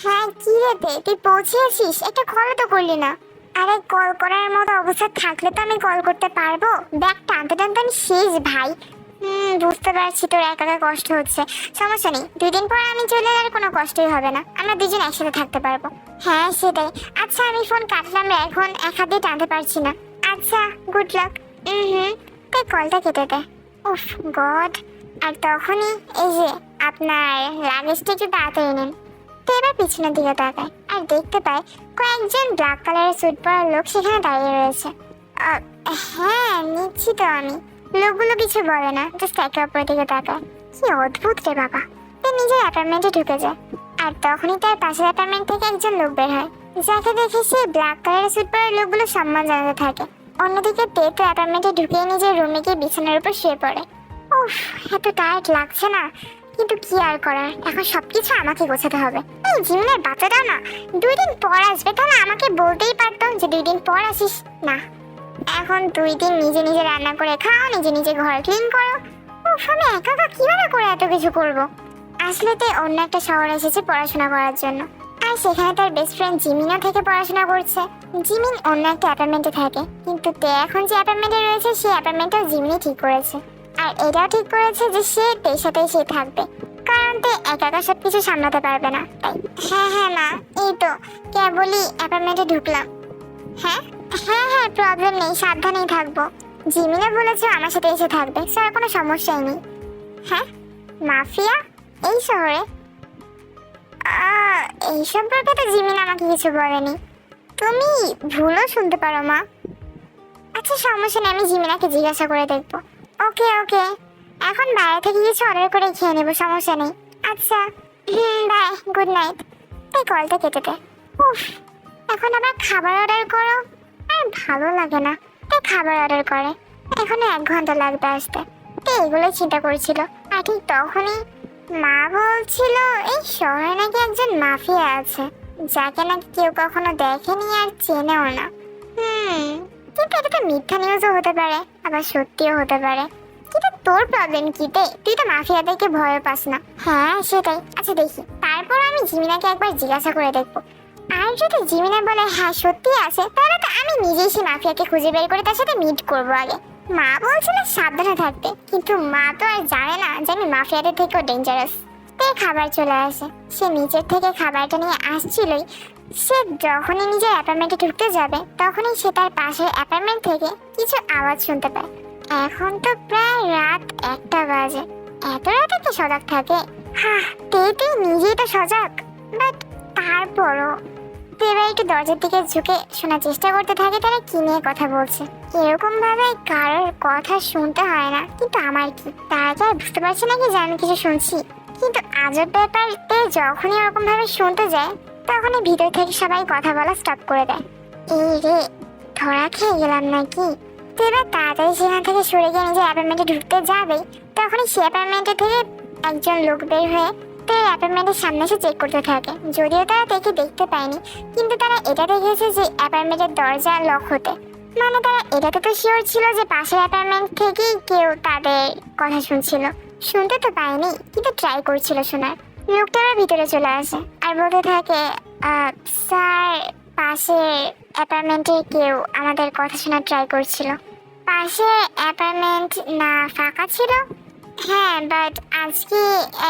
হ্যাঁ কি রে তে তুই পৌঁছেছিস? একটা কল তো করলি না। আরে কল করার মতো অবস্থা থাকলে তো আমি কল করতে পারব। ব্যাগ টানতে টানতে আমি শেষ ভাই। হুম বুঝতে পারছি তোর একা একা কষ্ট হচ্ছে। সমস্যা নেই। দুই দিন পর আমি চলে আর কোনো কষ্টই হবে না। আমরা দুজন একসাথে থাকতে পারব। হ্যাঁ সেটাই। আচ্ছা আমি ফোন কাটলাম রে, এখন এক হাতে টানতে পারছি না। আচ্ছা গুড লাক হুম হুম। তাই কলটা কেটে দে। উফ গড। আর তখনই এই যে আপনার লাগেজটা একটু তাড়াতাড়ি নিন। তো পিছনের দিকে তাকায় আর দেখতে পায় কয়েকজন ব্ল্যাক কালারের স্যুট পরা লোক সেখানে দাঁড়িয়ে রয়েছে। হ্যাঁ নিচ্ছি তো আমি। লোকগুলো কিছু বলে না জাস্ট একে অপরের দিকে তাকায়। কি অদ্ভুত রে বাবা। সে নিজের অ্যাপার্টমেন্টে ঢুকে যায়। আর তখনই তার পাশের অ্যাপার্টমেন্ট থেকে একজন লোক বের হয়। যাকে দেখে সে ব্ল্যাক কালারের স্যুট পরা লোকগুলো সম্মান জানাতে থাকে। অন্যদিকে তে তো অ্যাপার্টমেন্টে ঢুকিয়ে নিজের রুমে গিয়ে বিছানার উপর শুয়ে পড়ে। উফ, এত টায়ার্ড লাগছে না। কিন্তু কি আর করার? এখন সবকিছু আমাকে গোছাতে হবে। এই জিমিনের বাচ্চাটাও না। দুই দিন পর আসবে তাহলে আমাকে বলতেই পারতো যে দুই দিন পর আসিস। না। এখন দুই দিন নিজে নিজে রান্না করে খাও, নিজে নিজে ঘর ক্লিন করো। উফ, আমি একা একা কীভাবে করে এত কিছু করব? আসলে তে অন্য একটা শহরে এসেছে পড়াশোনা করার জন্য। আর সেখানে তার বেস্ট ফ্রেন্ড জিমিনও থেকে পড়াশোনা করছে। জিমিন অন্য একটা অ্যাপার্টমেন্টে থাকে। কিন্তু তে এখন যে অ্যাপার্টমেন্টে রয়েছে, সেই অ্যাপার্টমেন্টটাও জিমিনই ঠিক করেছে। আর এটাও ঠিক করেছে যে সে সাথেই সে থাকবে। কারণ তে একা একা সব কিছু সামলাতে পারবে না, তাই। হ্যাঁ হ্যাঁ মা, এই তো, কেবলই অ্যাপার্টমেন্টে ঢুকলাম। হ্যাঁ হ্যাঁ হ্যাঁ প্রবলেম নেই, সাবধানেই থাকব। জিমিনে বলেছে আমার সাথে এসে থাকবে স্যার কোনো সমস্যাই নেই। হ্যাঁ মাফিয়া, এই শহরে? এই সম্পর্কে তো জিমিন আমাকে কিছু বলেনি। তুমি ভুলও শুনতে পারো, মা। আচ্ছা সমস্যা নেই, আমি জিমিনাকে জিজ্ঞাসা করে দেখব। ওকে ওকে। এখন বাইরে থেকে কিছু অর্ডার করে খেয়ে নেব, সমস্যা নেই। আচ্ছা হুম, বাই, গুড নাইট। এই কলটা কেটে দে। উফ, এখন আবার খাবার অর্ডার করো? আর ভালো লাগে না, তাই খাবার অর্ডার করে। এখনও এক ঘণ্টা লাগবে আসতে। তো এগুলো চিন্তা করছিল। আর ঠিক তখনই মা বলছিল, এই শহরে নাকি একজন মাফিয়া আছে, যাকে নাকি কেউ কখনো দেখেনি আর চেনেও না। হুম কিন্তু এটা মিথ্যা নিউজও হতে পারে, আবার সত্যিও হতে পারে। কিন্তু তোর প্রবলেম কি তে? তুই তো মাফিয়াদেরকে ভয় পাস না। হ্যাঁ সেটাই। আচ্ছা দেখি। তারপর আমি জিমিনাকে একবার জিজ্ঞাসা করে দেখব। আর যদি জিমিনা বলে হ্যাঁ সত্যি আছে, তাহলে তো আমি নিজেই সেই মাফিয়াকে খুঁজে বের করে তার সাথে মিট করব আগে। মা বলছিল সাবধানে থাকতে, কিন্তু মা তো আর জানে না যে আমি মাফিয়াদের থেকেও ডেঞ্জারাস তে খাবার চলে আসে। সে নিচের থেকে খাবারটা নিয়ে আসছিলই সে যখনই নিজের অ্যাপার্টমেন্টে ঢুকতে যাবে, তখনই সে তার পাশের অ্যাপার্টমেন্ট থেকে কিছু আওয়াজ শুনতে পায়। এখন তো প্রায় রাত একটা বাজে। এত রাতে কি সজাগ থাকে? হ্যাঁ তে তে নিজেই তো সজাগ। বাট তারপরও এবার একটু দরজার দিকে ঝুঁকে শোনার চেষ্টা করতে থাকে, তারা কি নিয়ে কথা বলছে? এরকম ভাবে কারোর কথা শুনতে হয় না। কিন্তু আমার কি? তারা বুঝতে পারছে নাকি যে আমি কিছু শুনছি? কিন্তু আজব ব্যাপারতে যখনই ওরকম ভাবে শুনতে যায় তখনই ভিতর থেকে সবাই কথা বলা স্টপ করে দেয়। এই রে, ধরা খেয়ে গেলাম নাকি? তো এবার তাড়াতাড়ি সেখান থেকে সরে গিয়ে নিজের অ্যাপার্টমেন্টে ঢুকতে যাবে তখনই সে অ্যাপার্টমেন্টে থেকে একজন লোক বের হয়ে তার অ্যাপার্টমেন্টের সামনে এসে চেক করতে থাকে। যদিও তারা তাকে দেখতে পায়নি, কিন্তু তারা এটা দেখেছে যে অ্যাপার্টমেন্টের দরজা লক হতে। মানে তারা এটাতে তো শিওর ছিল যে পাশের অ্যাপার্টমেন্ট থেকেই কেউ তাদের কথা শুনছিল। শুনতে তো পায়নি, কিন্তু ট্রাই করছিল শোনার। লোকটা আবার ভিতরে চলে আসে আর বলতে থাকে স্যার পাশের অ্যাপার্টমেন্টে কেউ আমাদের কথা শোনার ট্রাই করছিল। পাশে অ্যাপার্টমেন্ট না ফাঁকা ছিল? হ্যাঁ বাট আজকে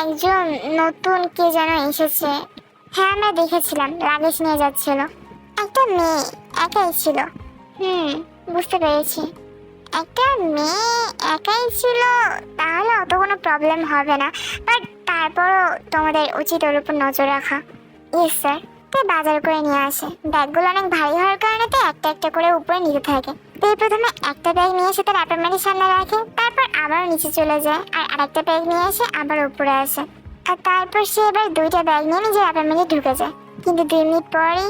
একজন নতুন কে যেন এসেছে। হ্যাঁ আমরা দেখেছিলাম লাগেজ নিয়ে যাচ্ছিল। একটা মেয়ে একাই ছিল। হুম, বুঝতে পেরেছি। একটা মেয়ে একাই ছিল, তাহলে অত কোনো প্রবলেম হবে না। বাট তারপরও তোমাদের উচিত ওর উপর নজর রাখা। ইয়েস স্যার তো বাজার করে নিয়ে আসে। ব্যাগগুলো অনেক ভারী হওয়ার কারণে তো একটা একটা করে উপরে নিতে থাকে। তো এই প্রথমে একটা ব্যাগ নিয়ে এসে তার অ্যাপার্টমেন্টের সামনে রাখে, তারপর আবার নিচে চলে যায়, আর আরেকটা ব্যাগ নিয়ে এসে আবার উপরে আসে। আর তারপর সে এবার দুইটা ব্যাগ নিয়ে নিজের অ্যাপার্টমেন্টে ঢুকে যায়। কিন্তু দুই মিনিট পরেই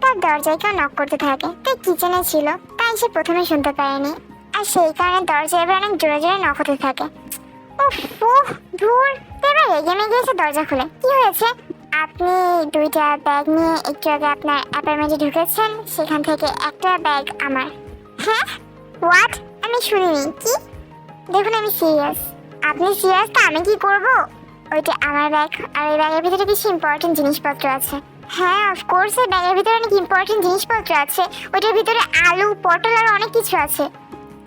তার দরজায় কেউ নক করতে থাকে। তো কিচেনে ছিল, তাই সে প্রথমে শুনতে পারেনি আর সেই কারণে দরজা এবার অনেক জোরে জোরে নক হতে থাকে। উফ ধুর। এবার রেগে মেগে এসে দরজা খুলে। কি হয়েছে? আপনি দুইটা ব্যাগ নিয়ে একটু আগে আপনার অ্যাপার্টমেন্টে ঢুকেছেন সেখান থেকে একটা ব্যাগ আমার। হ্যাঁ? হোয়াট আমি শুনিনি। কি? দেখুন আমি সিরিয়াস আপনি সিরিয়াস তো আমি কি করব? ওইটা আমার ব্যাগ আর এই ব্যাগের ভিতরে কিছু ইম্পর্টেন্ট জিনিসপত্র আছে। হ্যাঁ অফকোর্স এই ব্যাগের ভিতরে অনেক ইম্পর্টেন্ট জিনিসপত্র আছে। ওইটার ভিতরে আলু পটল আর অনেক কিছু আছে।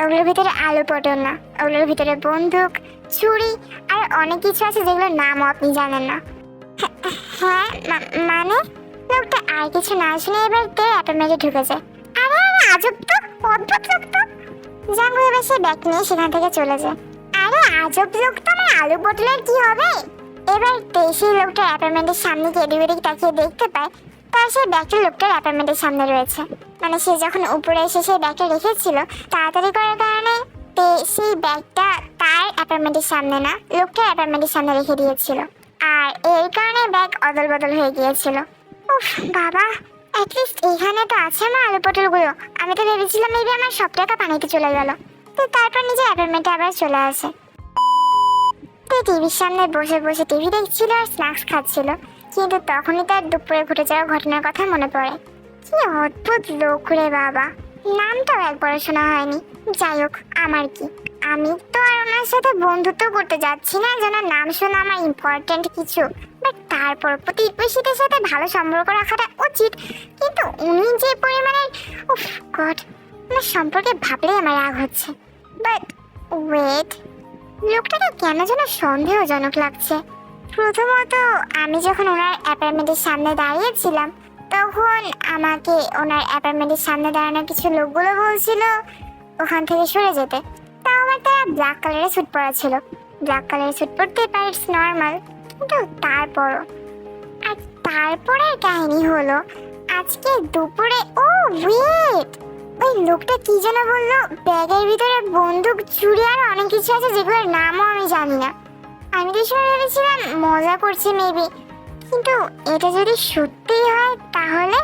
ওগুলোর ভিতরে আলু পটল না। ওগুলোর ভিতরে বন্দুক ছুরি আর অনেক কিছু আছে যেগুলোর নামও আপনি জানেন না। হ্যাঁ, মানে? লোকটা আর কিছু না শুনে এবার তে অ্যাপার্টমেন্টে ঢুকেছে আরে আরে আজব তো অদ্ভুত লোক তো। জাঙ্গু এবার সে ব্যাগ নিয়ে সেখান থেকে চলে যায়। আরে আজব লোক তো আমার আলু পটলের কি হবে? এবার তে সেই লোকটার অ্যাপার্টমেন্টের সামনে গিয়ে এদিক তাকিয়ে দেখতে পায় তার সেই ব্যাগটা লোকটার অ্যাপার্টমেন্টের সামনে রয়েছে। মানে সে যখন উপরে এসে সেই ব্যাগটা রেখেছিল তাড়াতাড়ি করার কারণে তে সেই ব্যাগটা তার অ্যাপার্টমেন্টের সামনে না, লোকটার অ্যাপার্টমেন্টের সামনে রেখে দিয়েছিল। আর এই কারণে ব্যাগ অদল বদল হয়ে গিয়েছিল। উফ, বাবা অ্যাটলিস্ট এখানে তো আছে আমার আলু পটলগুলো। আমি তো ভেবেছিলাম মেবি আমার সব টাকা পানিতে চলে গেল। তো তারপর নিজের অ্যাপার্টমেন্টে আবার চলে আসে। তো টিভির সামনে বসে বসে টিভি দেখছিল আর স্ন্যাক্স খাচ্ছিল। কিন্তু তখনই তার দুপুরে ঘটে যাওয়া ঘটনার কথা মনে পড়ে। কি অদ্ভুত লোক রে বাবা। নামটাও একবার শোনা হয়নি। যাই হোক, আমার কি? আমি তো আর ওনার সাথে বন্ধুত্ব করতে যাচ্ছি না, যেন নাম শোনা আমার ইম্পর্টেন্ট কিছু। বাট তারপর প্রতিবেশীদের সাথে ভালো সম্পর্ক রাখাটা উচিত। কিন্তু উনি যে পরিমাণের, উফ গড ওনার সম্পর্কে ভাবলেই আমার রাগ হচ্ছে। বাট ওয়েট লোকটাকে কেন যেন সন্দেহজনক লাগছে? প্রথমত, আমি যখন ওনার অ্যাপার্টমেন্টের সামনে দাঁড়িয়েছিলাম তখন আমাকে ওনার অ্যাপার্টমেন্টের সামনে দাঁড়ানো কিছু লোকগুলো বলছিল ওখান থেকে সরে যেতে। তাও আবার তারা ব্ল্যাক কালারের স্যুট পরা ছিল। ব্ল্যাক কালারের স্যুট পরতে পারে ইটস নর্মাল কিন্তু তারপরও। আর তারপরের কাহিনী হলো, আজকে দুপুরে, ও ওয়েট ওই লোকটা কি যেন বলল, ব্যাগের ভিতরে বন্দুক, চুরি আর অনেক কিছু আছে যেগুলোর নামও আমি জানি না। আমি তো সময় ভেবেছিলাম, মজা করছি মেবি কিন্তু এটা যদি সত্যি হয় তাহলে?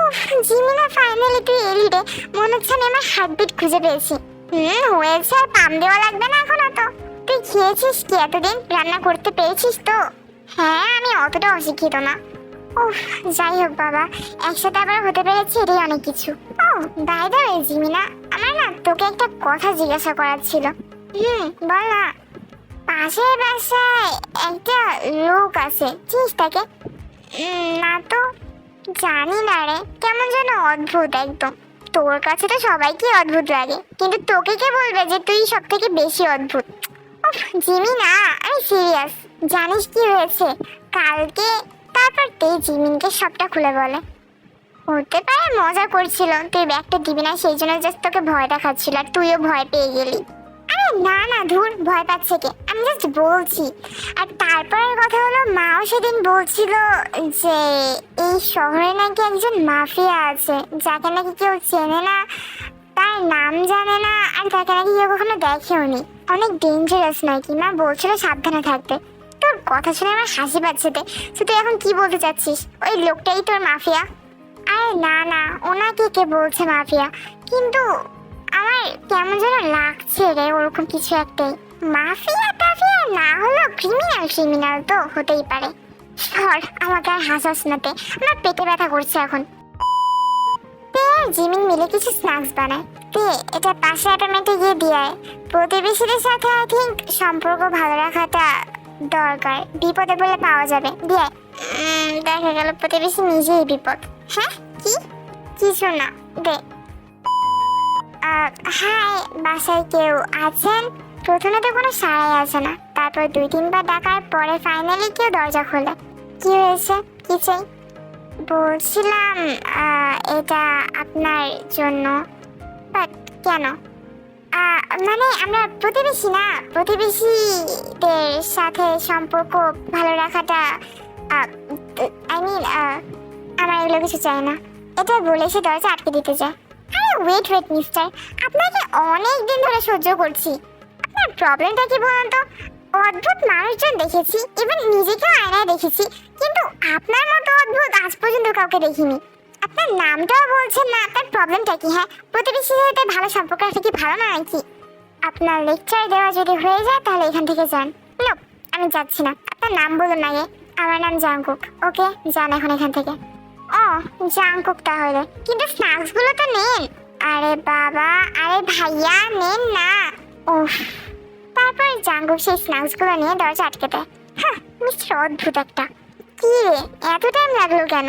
উফ, জিমিনা ফাইনালি তুই এলি রে। মনে হচ্ছে আমি আমার হার্টবিট খুঁজে পেয়েছি। হুম হয়েছে আর পাম দেওয়া লাগবে না এখন অত তুই খেয়েছিস কি এতদিন? রান্না করতে পেরেছিস তো? হ্যাঁ আমি অতটা অশিক্ষিত না। উফ যাই হোক বাবা একসাথে আবার হতে পেরেছি এটাই অনেক কিছু। ও বাই দ্য ওয়ে জিমিনা আমার না তোকে একটা কথা জিজ্ঞাসা করার ছিল। হুম বল না। পাশের বাসায় একটা লোক আছে, চিনিস তাকে? না তো, জানি না রে, কেমন যেন অদ্ভুত একদম। তোর কাছে তো সবাইকে অদ্ভুত লাগে, কিন্তু তোকে কে বলবে যে তুই সব থেকে বেশি অদ্ভুত? জিমি না আমি সিরিয়াস, জানিস কি হয়েছে? কালকে, তারপর তে জিমিনকে সবটা খুলে বলে। হতে পারে মজা করছিল, তুই ব্যাগটা দিবি না, সেই জন্য জাস্ট তোকে ভয় দেখাচ্ছিল, আর তুইও ভয় পেয়ে গেলি। আরে না না, ধুর, ভয় পাচ্ছে কে? আমি জাস্ট বলছি। আর তারপরের কথা হলো, মাও সেদিন বলছিল যে, এই শহরে নাকি একজন মাফিয়া আছে, যাকে নাকি কেউ চেনে না, তার নাম জানে না, আর তাকে নাকি কেউ কখনো দেখেও নি অনেক ডেঞ্জারাস নাকি, মা? বলছিল সাবধানে থাকতে। তোর কথা শুনে আমার হাসি পাচ্ছে তে তুই এখন কি বলতে চাচ্ছিস? ওই লোকটাই তোর মাফিয়া? আরে না না, ওনাকে কে বলছে মাফিয়া? কিন্তু কেমন যেন লাগছে রে, ওরকম কিছু একটাই মাফিয়া টাফিয়া না হলো ক্রিমিনাল ক্রিমিনাল তো হতেই পারে। সর, আমাকে আর হাসাস না তে। আমার পেটে ব্যথা করছে এখন। তে, জিমিন মিলে কিছু স্ন্যাক্স বানায়। তে, এটা পাশে অ্যাপার্টমেন্টে গিয়ে দিয়ে। প্রতিবেশীদের সাথে আই থিঙ্ক সম্পর্ক ভালো রাখাটা দরকার। বিপদে বলে পাওয়া যাবে। দিয়ে দেখা গেল প্রতিবেশী নিজেই বিপদ। হ্যাঁ? কি? কিছু না। দে। হাই বাসায় কেউ আছেন? প্রথমে তো কোনো সাড়াই আসে না। তারপর দুই তিনবার ডাকার পরে ফাইনালি কেউ দরজা খোলে। কি হয়েছে? কি চাই? বলছিলাম এটা আপনার জন্য। বাট কেন? মানে আমরা প্রতিবেশী না। প্রতিবেশীদের সাথে সম্পর্ক ভালো রাখাটা আই মিন আমার এগুলো কিছু চাই না। এটা বলে সে দরজা আটকে দিতে চায়। ওয়েট ওয়েট মিস্টার আপনাকে অনেক দিন ধরে সহ্য করছি। আপনার প্রবলেমটা কি বলুন তো? অদ্ভুত মানুষজন দেখেছি ইভেন নিজেকেও আয়নায় দেখেছি, কিন্তু আপনার মতো অদ্ভুত আজ পর্যন্ত কাউকে দেখিনি। আপনার নামটাও বলছেন না, আপনার প্রবলেমটা কি হ্যাঁ? প্রতিবেশীদের সাথে ভালো সম্পর্ক রাখা কি, ভালো না নাকি আপনার লেকচার দেওয়া যদি হয়ে যায়, তাহলে এখান থেকে যান। নো আমি যাচ্ছি না। আপনার নাম বলুন আগে। আমার নাম জাংকুক। ওকে যান এখন এখান থেকে। ও, জাংকুক তাহলে। কিন্তু স্ন্যাক্সগুলো তো নেন। আরে বাবা, আরে ভাইয়া, নেন না। উফ। তার তারপর জাঙ্গুক সেই স্ন্যাক্সগুলো নিয়ে দরজা আটকে দেয়। হ্যাঁ মিস্টার অদ্ভুত একটা। কি রে, এত টাইম লাগল কেন?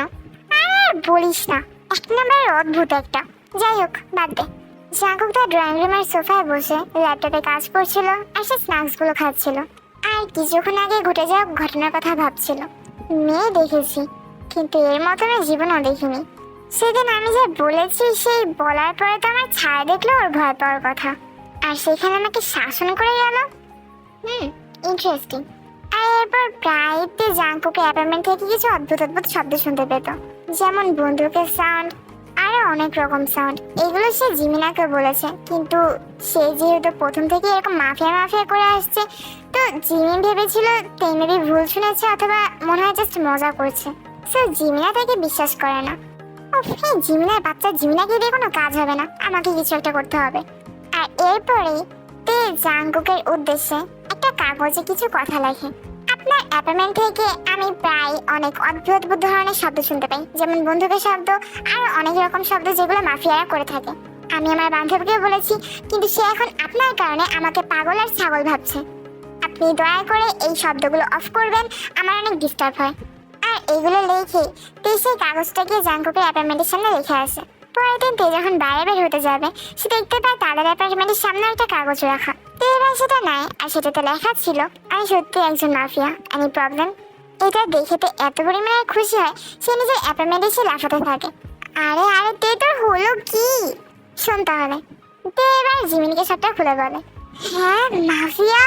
আর বলিস না, এক নম্বরের অদ্ভুত একটা। যাই হোক, বাদ দে। জাঙ্কুক তার ড্রয়িং রুমের সোফায় বসে ল্যাপটপে কাজ করছিল আর সে স্ন্যাক্সগুলো খাচ্ছিল। আর কিছুক্ষণ আগে ঘটে যাওয়া ঘটনার কথা ভাবছিল। মেয়ে দেখেছি। কিন্তু এর মতন জীবনও দেখিনি। সেদিন আমি যে বলেছি, সেই বলার পরে তো আমার ছায়া দেখল ওর ভয় পাওয়ার কথা। আর সেখানে আমাকে শাসন করে গেল। হুম ইন্টারেস্টিং আর এরপর প্রায়তে জাঙ্কুকে অ্যাপার্টমেন্ট থেকে কিছু অদ্ভুত অদ্ভুত শব্দ শুনতে পেত। যেমন বন্দুকের সাউন্ড আরও অনেক রকম সাউন্ড এগুলো সে জিমিনাকে বলেছে। কিন্তু সে যেহেতু প্রথম থেকে এরকম মাফিয়া মাফিয়া করে আসছে, তো জিমিন ভেবেছিল তেমেরি ভুল শুনেছে অথবা মনে হয় জাস্ট মজা করছে। সো জিমিনা তাকে বিশ্বাস করে না। ও এই জিমিনার বাচ্চা জিমিনাকে দিয়ে কোনো কাজ হবে না। আমাকে কিছু একটা করতে হবে। আর এরপরে তে জাঙ্গুকের উদ্দেশ্যে একটা কাগজে কিছু কথা লেখে। আপনার অ্যাপার্টমেন্ট থেকে আমি প্রায় অনেক অদ্ভুত ধরনের শব্দ শুনতে পাই। যেমন বন্দুকের শব্দ, আর অনেক রকম শব্দ যেগুলো মাফিয়ারা করে থাকে। আমি আমার বান্ধবীকে বলেছি, কিন্তু সে এখন আপনার কারণে আমাকে পাগল আর ছাগল ভাবছে। আপনি দয়া করে এই শব্দগুলো অফ করবেন। আমার অনেক ডিস্টার্ব হয়। এগুলো লিখে। তে কাগজটাকে জাঙ্কুকের অ্যাপার্টমেন্টের সামনে লিখে আসে। পরের দিন তে যখন বাইরে বের হতে যাবে, সে দেখতে পায় তাদের অ্যাপার্টমেন্টের সামনে একটা কাগজ রাখা। তে এবার সেটা নেয় আর সেটাতে লেখা ছিল। আমি সত্যি একজন মাফিয়া এনি প্রবলেম এটা দেখে তো এত পরিমাণে খুশি হয়, সে নিজের অ্যাপার্টমেন্টে সে লাফাতে থাকে। আরে আরে, তে তোর হলো কি? শোন তাহলে। তে এবার জিমিনিকে সবটা খুলে বলে। হ্যাঁ মাফিয়া?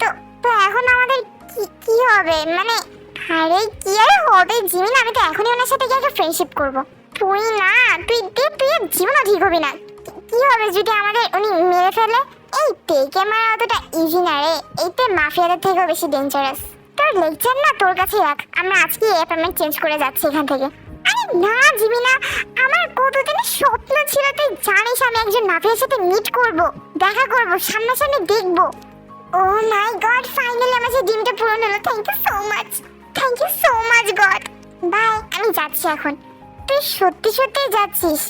তো তো এখন আমাদের কি কি হবে? মানে আরে কি আর হবে? জিমিন, আমি তো এখনই ওনার সাথে গিয়ে ফ্রেন্ডশিপ করব। তুই না, তুই তুই তুই আর জীবনও ঠিক হবি না। কি- হবে যদি আমাদের উনি মেরে ফেলে? এই টেকে মারা অতটা ইজি না রে। এইতে মাফিয়াদের থেকেও বেশি ডেঞ্জারাস তোর লেকচার না তোর কাছে রাখ আমরা আজকে অ্যাপয়েন্টমেন্ট চেঞ্জ করে যাচ্ছি এখান থেকে। আরে না, জিমিনা, আমার কতদিনের স্বপ্ন ছিল তুই জানিস আমি একজন মাফিয়ার সাথে মিট করব, দেখা করব, সামনাসামনি দেখব। ও মাই গড ফাইনালি আমার সেই ডিমটা পূরণ হলো। Thank you so much thank you so much goodbye আমি যাচ্ছি এখন। তুই সত্যি সত্যি যাচ্ছিস?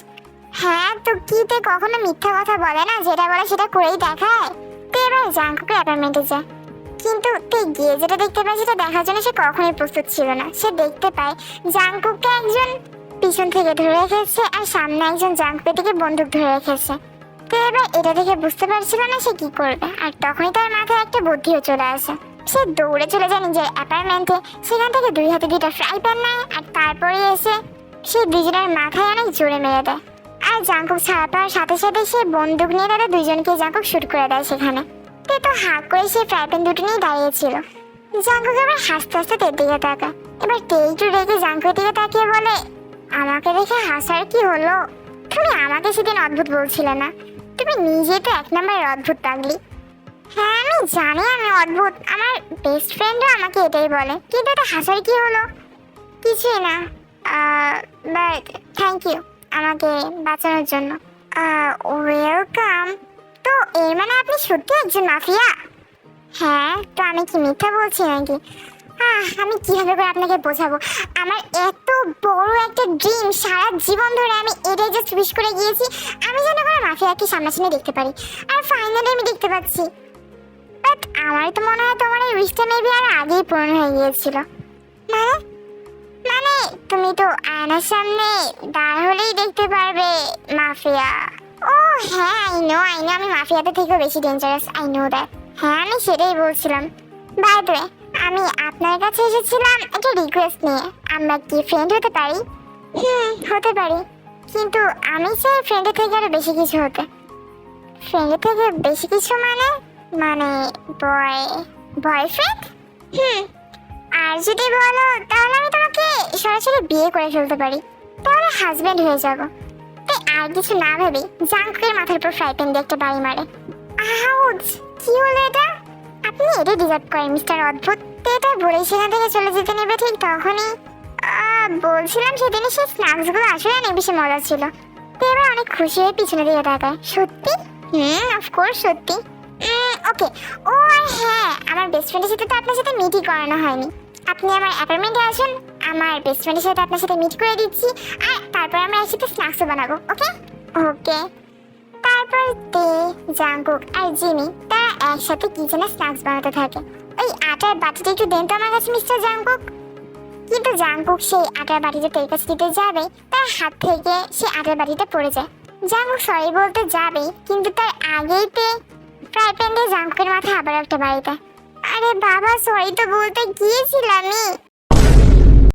হ্যাঁ তো কি তে কখনো মিথ্যা কথা বলে না? যেটা বলে সেটা করেই দেখায়। তুই এবার জাঙ্কুকে অ্যাপার্টমেন্টে যা। কিন্তু তুই গিয়ে যেটা দেখতে পাই সেটা দেখার জন্য সে কখনোই প্রস্তুত ছিল না। সে দেখতে পায় জাঙ্কুককে একজন পিছন থেকে ধরে রেখেছে আর সামনে একজন জাঙ্কুকের দিকে বন্দুক ধরে রেখেছে। তো এবার এটা দেখে বুঝতে পারছিল না সে কি করবে। আর তখনই তার মাথায় একটা বুদ্ধিও চলে আসে। সে দৌড়ে চলে যায় নিজের অ্যাপার্টমেন্টে সেখান থেকে দুই হাতে দুইটা ফ্রাই প্যান নেয় আর তারপরে এসে সে দুজনের মাথায় অনেক জোরে মেরে দেয়। আর জাঙ্কুক ছাড়া পাওয়ার সাথে সাথে সে বন্দুক নিয়ে তাদের দুজনকে জাঙ্কুক শুট করে দেয় সেখানে। তে তো হাঁক করে সে ফ্রাই প্যান দুটো নিয়ে দাঁড়িয়েছিল। জাঙ্কুক এবার হাসতে হাসতে তের দিকে তাকায়। এবার তে একটু রেগে জাঙ্কুকের দিকে তাকিয়ে বলে, আমাকে দেখে হাসার কি হলো? তুমি আমাকে সেদিন অদ্ভুত বলছিলে না। তুমি নিজে তো এক নম্বরের অদ্ভুত পাগলি। হ্যাঁ আমি জানি আমি অদ্ভুত। আমার বেস্ট ফ্রেন্ডও আমাকে এটাই বলে। কিন্তু এটা হাসার কি হলো? কিছুই না। বাট থ্যাংক ইউ আমাকে বাঁচানোর জন্য। ওয়েলকাম তো এর মানে আপনি সত্যি একজন মাফিয়া? হ্যাঁ তো আমি কি মিথ্যা বলছি নাকি? আমি কীভাবে করে আপনাকে বোঝাবো? আমার এত বড় একটা ড্রিম সারা জীবন ধরে আমি এটাই জাস্ট উইশ করে গিয়েছি। আমি যেন কোনো মাফিয়াকে সামনাসামনি দেখতে পারি। আর ফাইনালি আমি দেখতে পাচ্ছি। বাট আমার তো মনে হয় তোমার এই উইশটা মেবি আর আগেই পূরণ হয়ে গিয়েছিল। মানে? মানে তুমি তো আয়নার সামনে দাঁড় হলেই দেখতে পারবে, মাফিয়া। ও হ্যাঁ আই নো আই নো আমি মাফিয়াদের থেকেও বেশি ডেঞ্জারাস আই নো দ্যাট হ্যাঁ আমি সেটাই বলছিলাম। বাই দ্য আমি আপনার কাছে এসেছিলাম একটা রিকোয়েস্ট নিয়ে। আমরা কি ফ্রেন্ড হতে পারি? হুম, হতে পারি। কিন্তু আমি চাই ফ্রেন্ডের থেকে আরও বেশি কিছু হতে। ফ্রেন্ডের থেকে বেশি কিছু মানে? মানে বয় বয়ফ্রেন্ড হুম, আর যদি বলো, তাহলে আমি তোমাকে সরাসরি বিয়ে করে ফেলতে পারি। তাহলে হাজব্যান্ড হয়ে যাব। তাই আর কিছু না ভেবে জাঙ্কের মাথার উপর ফ্রাই প্যান দিয়ে একটা বাড়ি মারে। আউচ কি হলো এটা? আপনি এটা ডিজার্ভ করেন মিস্টার অদ্ভুত। তো এটা বলেই সেখান থেকে চলে যেতে নেবে ঠিক তখনই। বলছিলাম সেদিনই সেই স্ন্যাক্সগুলো আসলে অনেক বেশি মজা ছিল। তো এবার অনেক খুশি হয়ে পিছনে দিকে তাকায়। সত্যি? হুম অফকোর্স সত্যি। হ্যাঁ, ওকে ও, আর হ্যাঁ আমার বেস্ট ফ্রেন্ডের সাথে তো আপনার সাথে মিটই করানো হয়নি। আপনি আমার অ্যাপার্টমেন্টে আসুন, আমার বেস্ট ফ্রেন্ডের সাথে আপনার সাথে মিট করে দিচ্ছি, আর তারপর আমরা একসাথে স্ন্যাক্সও বানাবো ওকে ওকে তারপর তে জাঙ্কুক আর জিমি, তারা একসাথে কিচেনে স্ন্যাক্স বানাতে থাকে। ওই আটার বাটিটা একটু দেন তো আমার কাছে মিস্টার জাঙ্কুক কিন্তু জাঙ্কুক সেই আটার বাটিটা তোর কাছে দিতে যাবে, তার হাত থেকে সেই আটার বাটিটা পড়ে যায়। জাঙ্কুক সরি বলতে যাবে কিন্তু তার আগেই তে ফ্রাই প্যান দিয়ে জাঙ্কুর মাথা আবার একটা বাড়িতে। আরে বাবা সরি তো বলতে গিয়েছিলামই